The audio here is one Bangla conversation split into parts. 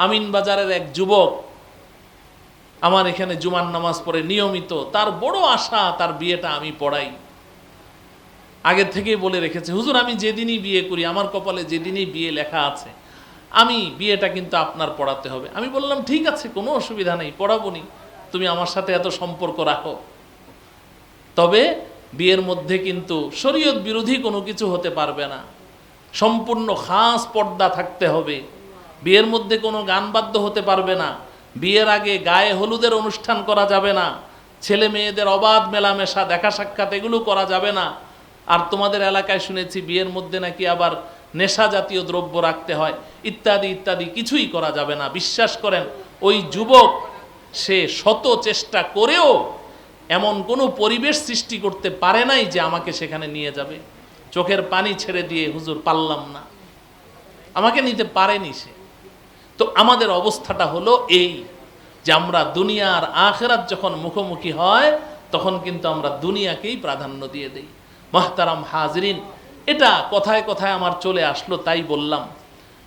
আমিন বাজারের এক যুবক আমার এখানে জুমার নামাজ পড়ে নিয়মিত, তার বড় আশা, তার বিয়েটা আমি পড়াই। আগের থেকেই বলে রেখেছে, হুজুর, আমি যেদিনই বিয়ে করি, আমার কপালে যেদিনই বিয়ে লেখা আছে, আমি বিয়েটা কিন্তু আপনার পড়াতে হবে। আমি বললাম, ঠিক আছে, কোনো অসুবিধা নেই, পড়াবো পড়াবনি তুমি আমার সাথে এত সম্পর্ক রাখো। তবে বিয়ের মধ্যে কিন্তু শরীয়ত বিরোধী কোনো কিছু হতে পারবে না। সম্পূর্ণ খাস পর্দা থাকতে হবে। বিয়ের মধ্যে কোনো গান বাদ্য হতে পারবে না। বিয়ের আগে গায়ে হলুদের অনুষ্ঠান করা যাবে না। ছেলে মেয়েদের অবাধ মেলামেশা, দেখা সাক্ষাৎ এগুলো করা যাবে না। আর তোমাদের এলাকায় শুনেছি বিয়ের মধ্যে নাকি আবার নেশা জাতীয় দ্রব্য রাখতে হয়। ইত্যাদি ইত্যাদি কিছুই করা যাবে না। বিশ্বাস করেন, ওই যুবক, সে শত চেষ্টা করেও এমন কোনো পরিবেশ সৃষ্টি করতে পারে নাই যে আমাকে সেখানে নিয়ে যাবে। চোখের পানি ছেড়ে দিয়ে হুজুর পারলাম না। আমাকে নিতে পারেনি সে। তো আমাদের অবস্থাটা হলো এই, যে আমরা দুনিয়ার আখেরাত যখন মুখোমুখি হয়, তখন কিন্তু আমরা দুনিয়াকেই প্রাধান্য দিয়ে দেই। মাহতারাম হাজরিন, এটা কথায় কথায় আমার চলে আসলো, তাই বললাম।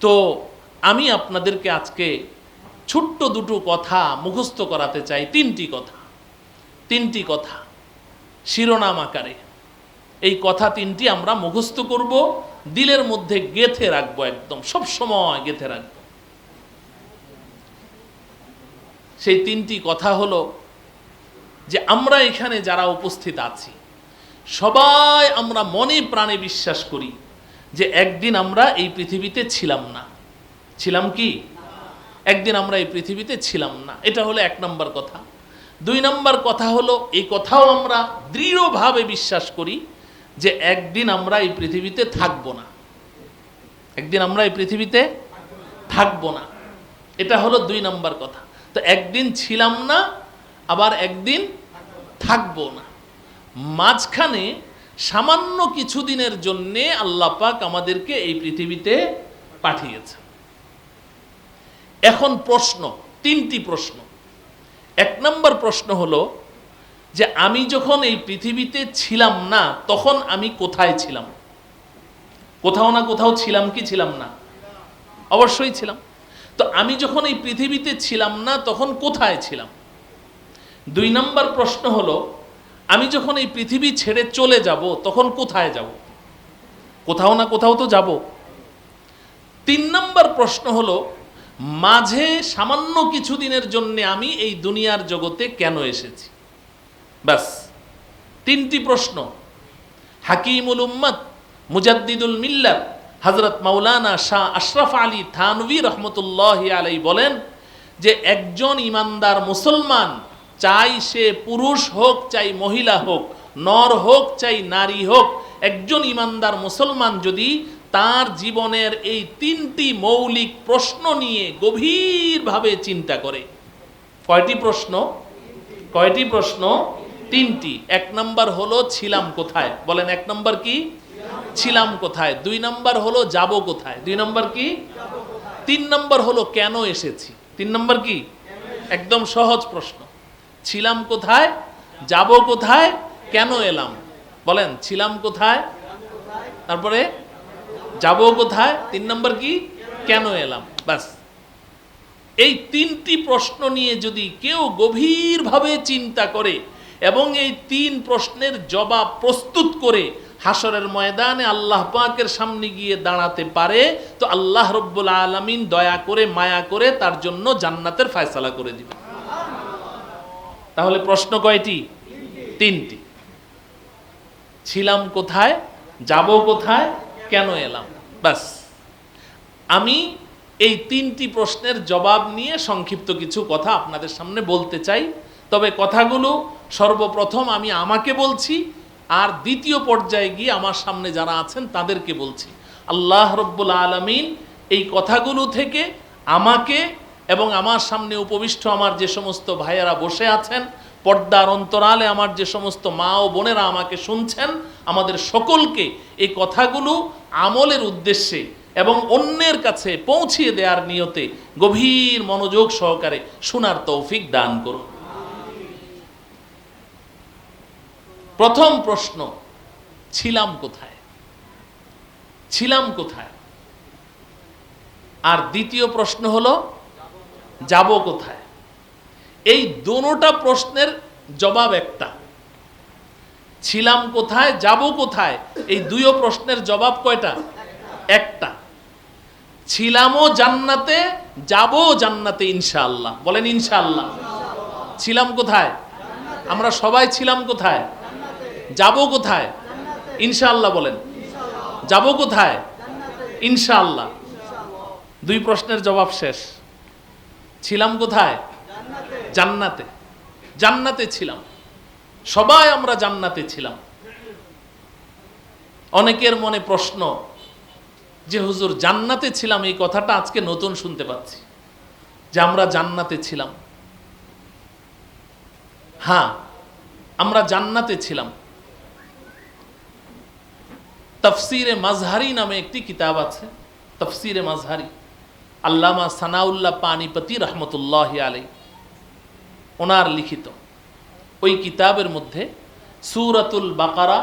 তো আমি আপনাদেরকে আজকে ছোট্ট দুটো কথা মুখস্থ করাতে চাই, তিনটি কথা। তিনটি কথা, শিরোনাম আকারে। এই কথা তিনটি আমরা মুখস্থ করব, দিলের মধ্যে গেথে রাখব একদম সব সময় গেথে রাখব। সেই তিনটি কথা হলো যে আমরা এখানে যারা উপস্থিত আছি, সবাই আমরা মনে প্রাণে বিশ্বাস করি যে একদিন আমরা এই পৃথিবীতে ছিলাম না। ছিলাম কি? একদিন আমরা এই পৃথিবীতে ছিলাম না। এটা হলো এক নম্বর কথা। দুই নম্বর কথা হলো, এই কথাও আমরা দৃঢ়ভাবে বিশ্বাস করি যে একদিন আমরা এই পৃথিবীতে থাকব না। একদিন আমরা এই পৃথিবীতে থাকব না। এটা হলো দুই নম্বর কথা। তো একদিন ছিলাম না, আবার একদিন থাকব না। মাঝখানে সামান্য কিছুদিনের জন্যে পাক আমাদেরকে এই পৃথিবীতে পাঠিয়েছে। এখন প্রশ্ন, তিনটি প্রশ্ন। এক নম্বর প্রশ্ন হলো যে আমি যখন এই পৃথিবীতে ছিলাম না, তখন আমি কোথায় ছিলাম? কোথাও না কোথাও ছিলাম কি ছিলাম না? অবশ্যই ছিলাম। তো আমি যখন এই পৃথিবীতে ছিলাম না, তখন কোথায় ছিলাম? দুই নম্বর প্রশ্ন হলো, আমি যখন এই পৃথিবী ছেড়ে চলে যাব, তখন কোথায় যাব? কোথাও না কোথাও তো যাব। তিন নম্বর প্রশ্ন হলো, মাঝে সামান্য কিছুদিনের জন্য আমি এই দুনিয়ার জগতে কেন এসেছি? ব্যাস, তিনটি প্রশ্ন। হাকিমুল উম্মত, মুজাদ্দিদুল মিল্লাত হজরত মাওলানা শাহ আশরাফ আলী থানভি রহমতুল্লাহ আলাই বলেন যে একজন ইমানদার মুসলমান চাই সে পুরুষ হোক, চাই মহিলা হোক, নর হোক, চাই নারী হোক, একজন ইমানদার মুসলমান যদি তার জীবনের এই তিনটি মৌলিক প্রশ্ন নিয়ে গভীরভাবে চিন্তা করে। কয়টি প্রশ্ন? কয়টি প্রশ্ন? তিনটি। এক নম্বর হলো ছিলাম কোথায়? বলেন এক নম্বর কি? ছিলাম কোথায়? দুই নম্বর হলো যাব কোথায়? দুই নম্বর কি? তিন নম্বর হলো কেন এসেছি? তিন নম্বর কি? একদম সহজ প্রশ্ন। ছিলাম কোথায়? যাব কোথায়? কেন এলাম? বলেন, ছিলাম কোথায়? তারপরে, যাব কোথায়? তিন নম্বর কি? কেন এলাম? ব্যাস। এই তিনটি প্রশ্ন নিয়ে যদি কেউ গভীরভাবে চিন্তা করে এবং এই তিন প্রশ্নের জবাব প্রস্তুত করে হাসরের ময়দানে আল্লাহ পাকের সামনে গিয়ে দাঁড়াতে পারে, তো আল্লাহ রব্বুল আলমিন দয়া করে, মায়া করে তার জন্য জান্নাতের ফায়সালা করে দিবে। তাহলে প্রশ্ন কয়টি? তিনটি। ছিলাম কোথায়? যাব কোথায়? কেন এলাম? ব্যাস। আমি এই তিনটি প্রশ্নের জবাব নিয়ে সংক্ষিপ্ত কিছু কথা আপনাদের সামনে বলতে চাই। তবে কথাগুলো সর্বপ্রথম আমি আমাকে বলছি আর দ্বিতীয় পর্যায়ে গিয়ে আমার সামনে যারা আছেন, তাদেরকে বলছি, আল্লাহ রব্বুল আলমিন এই কথাগুলো থেকে আমাকে এবং আমার সামনে উপবিষ্ট আমার যে সমস্ত ভাইয়েরা বসে আছেন, পর্দার অন্তরালে আমার যে সমস্ত মা ও বোনেরা আমাকে শুনছেন, আমাদের সকলকে এই কথাগুলো আমলের উদ্দেশ্যে এবং অন্যের কাছে পৌঁছিয়ে দেওয়ার নিয়তে গভীর মনোযোগ সহকারে শোনার তৌফিক দান করুন। প্রথম প্রশ্ন, ছিলাম কোথায়? ছিলাম কোথায়? আর দ্বিতীয় প্রশ্ন হলো, যাব কোথায়? এই দোনোটা প্রশ্নের জবাব একটা। ছিলাম কোথায়, যাব কোথায়? এই দুইও প্রশ্নের জবাব কয়টা? একটা। ছিলামও জান্নাতে যাব জান্নাতে ইনশাআল্লাহ। বলেন ইনশাআল্লাহ। ছিলাম কোথায়? আমরা সবাই ছিলাম কোথায়? যাব কোথায়? ইনশাআল্লাহ বলেন। যাব কোথায়? ইনশাআল্লাহ। দুই প্রশ্নের জবাব শেষ। ছিলাম কোথায়? জান্নাতে। জান্নাতে ছিলাম। সবাই আমরা জান্নাতে ছিলাম। অনেকের মনে প্রশ্ন যে, হুজুর, জান্নাতে ছিলাম? এই কথাটা আজকে নতুন শুনতে পাচ্ছি। যে, আমরা জান্নাতে ছিলাম। হ্যাঁ আমরা জান্নাতে ছিলাম। তফসিরে মাজহারি নামে একটি কিতাব আছে, তফসিরে মাজহারি। আল্লামা সানাউল্লাহ পানিপতি রহমতুল্লাহ আলাই ওনার লিখিত। ওই কিতাবের মধ্যে সুরাতুল বাকারা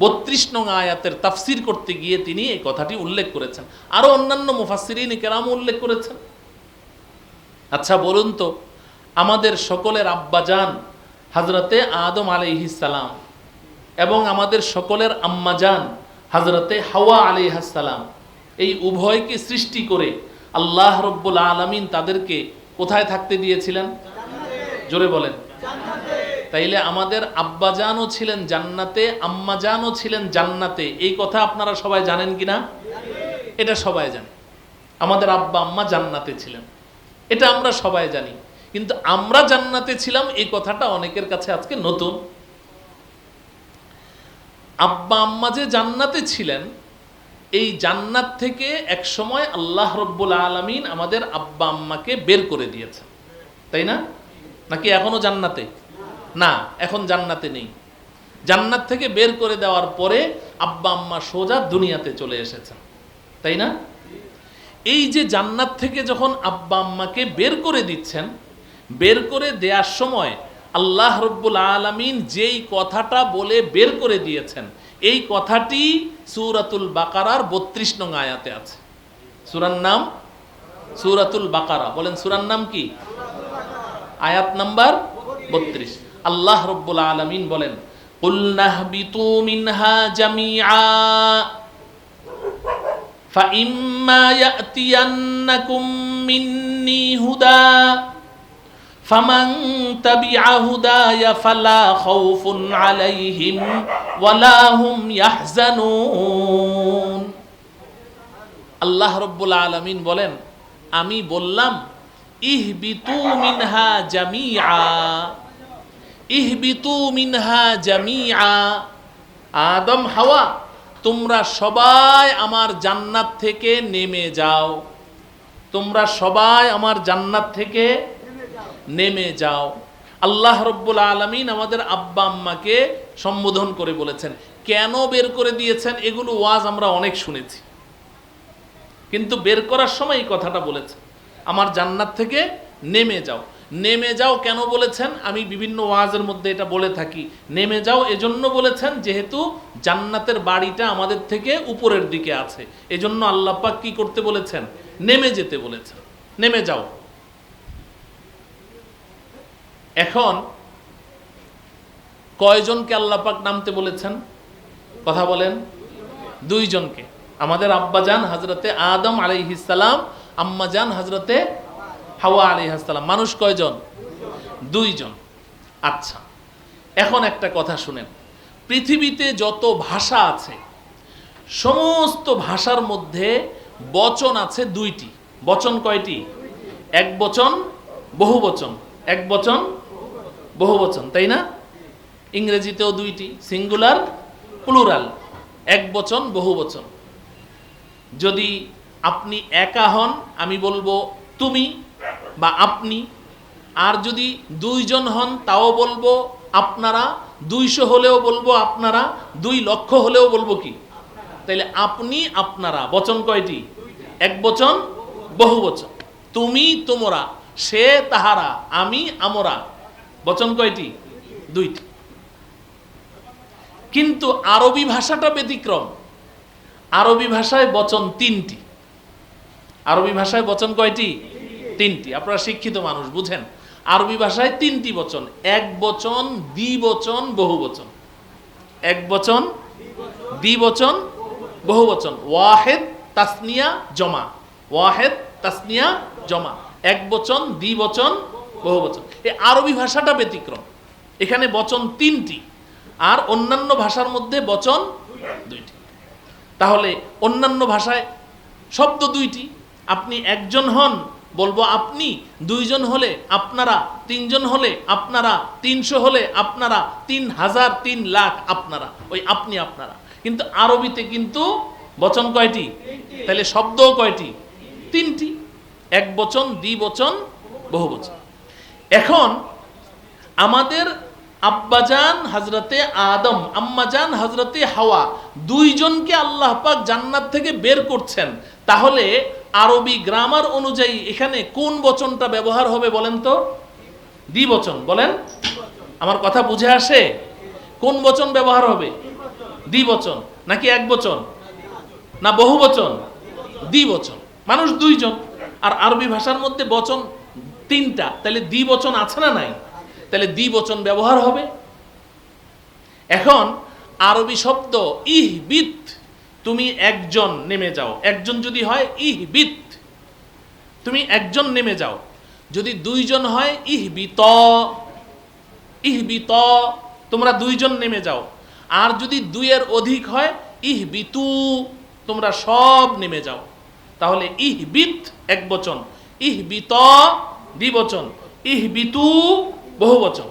বত্রিশ নং আয়াতের তাফসির করতে গিয়ে তিনি এই কথাটি উল্লেখ করেছেন। আরও অন্যান্য মুফাসিরিন কেরাম উল্লেখ করেছেন। আচ্ছা বলুন তো, আমাদের সকলের আব্বাজান হজরতে আদম আলাইহিসালাম এবং আমাদের সকলের আম্মাজান হজরতে হাওয়া আলাইহাসালাম এই উভয়কে সৃষ্টি করে আল্লাহ রব্বুল আলমিন তাদেরকে কোথায় থাকতে দিয়েছিলেন? জোরে বলেন। তাইলে আমাদের আব্বাজানও ছিলেন জান্নাতে, আম্মাজানও ছিলেন জান্নাতে। এই কথা আপনারা সবাই জানেন কি না এটা সবাই জানে। আমাদের আব্বা আম্মা জান্নাতে ছিলেন। এটা আমরা সবাই জানি। কিন্তু আমরা জান্নাতে ছিলাম, এই কথাটা অনেকের কাছে আজকে নতুন। আব্বা আম্মা যে জান্নাতে ছিলেন, এই জান্নাত থেকে এক সময় আল্লাহ রব্বুল আলমিন আমাদের আব্বা আম্মাকে বের করে দিয়েছেন। তাই না? নাকি এখনও জান্নাতে? না, এখন জান্নাতে নেই। জান্নাত থেকে বের করে দেওয়ার পরে আব্বা আম্মা সোজা দুনিয়াতে চলে এসেছেন। তাই না? এই যে জান্নাত থেকে যখন আব্বা আম্মাকে বের করে দিচ্ছেন, বের করে দেওয়ার সময় আল্লাহ রব্বুল আলমিন যেই কথাটা বলে বের করে দিয়েছেন এই কথাটি সুরাতুল বাকারার বত্রিশ নং আয়াতে আছে সুরার নাম সুরাতুল বাকারা বলেন সুরার নাম কি আয়াত নাম্বার বত্রিশ আল্লাহ রব্বুল আলমিন বলেন কুল্নাহবিতু মিনহা জামিআ فإما يأتينكم مني هدى فمن تبع هداي فلا خوف عليهم ولا هم يحزنون আল্লাহ রব্বুল আলমিন বলেন আমি বললাম ইহবিতু মিনহা জামিআ ইহবিতু মিনহা জামিআ আদম হাওয়া তোমরা সবাই আমার জান্নাত থেকে নেমে যাও তোমরা সবাই আমার জান্নাত থেকে নেমে যাও। আল্লাহ রব্বুল আলমিন আমাদের আব্বা আম্মাকে সম্বোধন করে বলেছেন, কেন বের করে দিয়েছেন? এগুলো ওয়াজ আমরা অনেক শুনেছি। কিন্তু বের করার সময় এই কথাটা বলেছেন, আমার জান্নাত থেকে নেমে যাও। নেমে যাও কেন বলেছেন? আমি বিভিন্ন ওয়াজের মধ্যে এটা বলে থাকি। নেমে যাও এজন্য বলেছেন, যেহেতু জান্নাতের বাড়িটা আমাদের থেকে উপরের দিকে আছে। এজন্য আল্লাহ পাক কি করতে বলেছেন? নেমে যেতে বলেছেন। নেমে যাও। এখন কয়জনকে আল্লাহ পাক নামতে বলেছেন? কথা বলেন। দুইজনকে। আমাদের আব্বাজান হাজরতে আদম আলাইহিসালাম আম্মাজান হাজরতে হাওয়া আলাইহাসালাম মানুষ কয়জন? দুইজন। আচ্ছা এখন একটা কথা শুনেন। পৃথিবীতে যত ভাষা আছে, সমস্ত ভাষার মধ্যে বচন আছে দুইটি। বচন কয়টি? এক বচন বহু বচন এক বচন বহু বচন, তাই না? ইংরেজিতেও দুইটি সিঙ্গুলার প্লুরাল এক বচন, বহু বচন। যদি আপনি একা হন, আমি বলব তুমি বা আপনি। আর যদি দুইজন হন, তাও বলব আপনারা। দুইশো হলেও বলব আপনারা, দুই লক্ষ হলেও বলব কি? তাইলে আপনি, আপনারা। বচন কয়টি? এক বচন, বহু বচন। তুমি, তোমরা। সে, তাহারা। আমি, আমরা। বচন কয়টি? দুইটি। কিন্তু আরবি ভাষাটা ব্যতিক্রম। আরবি ভাষায় বচন তিনটি। আরবি ভাষায় বচন কয়টি? তিনটি। আপনারা শিক্ষিত মানুষ, বুঝেন? আরবি ভাষায় তিনটি বচন। এক বচন দ্বিবচন বহু বচন। এক বচন দ্বিবচন বহু বচন। ওয়াহেদ, তাসনিয়া, জমা। ওয়াহেদ, তাসনিয়া, জমা। এক বচন দ্বিবচন বহু বচন। এই আরবি ভাষাটা ব্যতিক্রম। এখানে বচন তিনটি, আর অন্যান্য ভাষার মধ্যে বচন দুইটি। তাহলে অন্যান্য ভাষায় শব্দ দুইটি, আপনি একজন হন, বলব আপনি, দুইজন হলে আপনারা তিনজন হলে আপনারা, তিনশো হলে আপনারা, তিন হাজার তিন লাখ আপনারা, ওই আপনি আপনারা। কিন্তু আরবিতে কিন্তু বচন কয়টি? তাহলে শব্দও কয়টি? তিনটি। এক বচন দ্বিবচন বহু বচন। এখন আমাদের আব্বাজান হজরতে আদম, আম্মাজান হজরতে হাওয়া দুইজনকে আল্লাহ পাক জান্নাত থেকে বের করছেন। তাহলে আরবি গ্রামার অনুযায়ী এখানে কোন বচনটা ব্যবহার হবে বলেন তো? দ্বিবচন বলেন। আমার কথা বুঝে আসে? কোন বচন ব্যবহার হবে? দ্বিবচন নাকি এক বচন? না, বহু বচন? দ্বিবচন মানুষ দুইজন, আর আরবি ভাষার মধ্যে বচন তিনটা, তাহলে দ্বিবচন আছে না নাই? তাহলে দ্বিবচন ব্যবহার হবে। এখন আরবি শব্দ ইহবিত তুমি একজন নেমে যাও। একজন যদি হয় ইহবিত তুমি একজন নেমে যাও। যদি দুইজন হয় ইহবিত ইহবিত তোমরা দুইজন নেমে যাও। আর যদি দুইয়ের অধিক হয় ইহবিতু তোমরা সব নেমে যাও। তাহলে ইহবিত এক বচন ইহবিত দ্বিবচন। ইহবিতু বহু বচন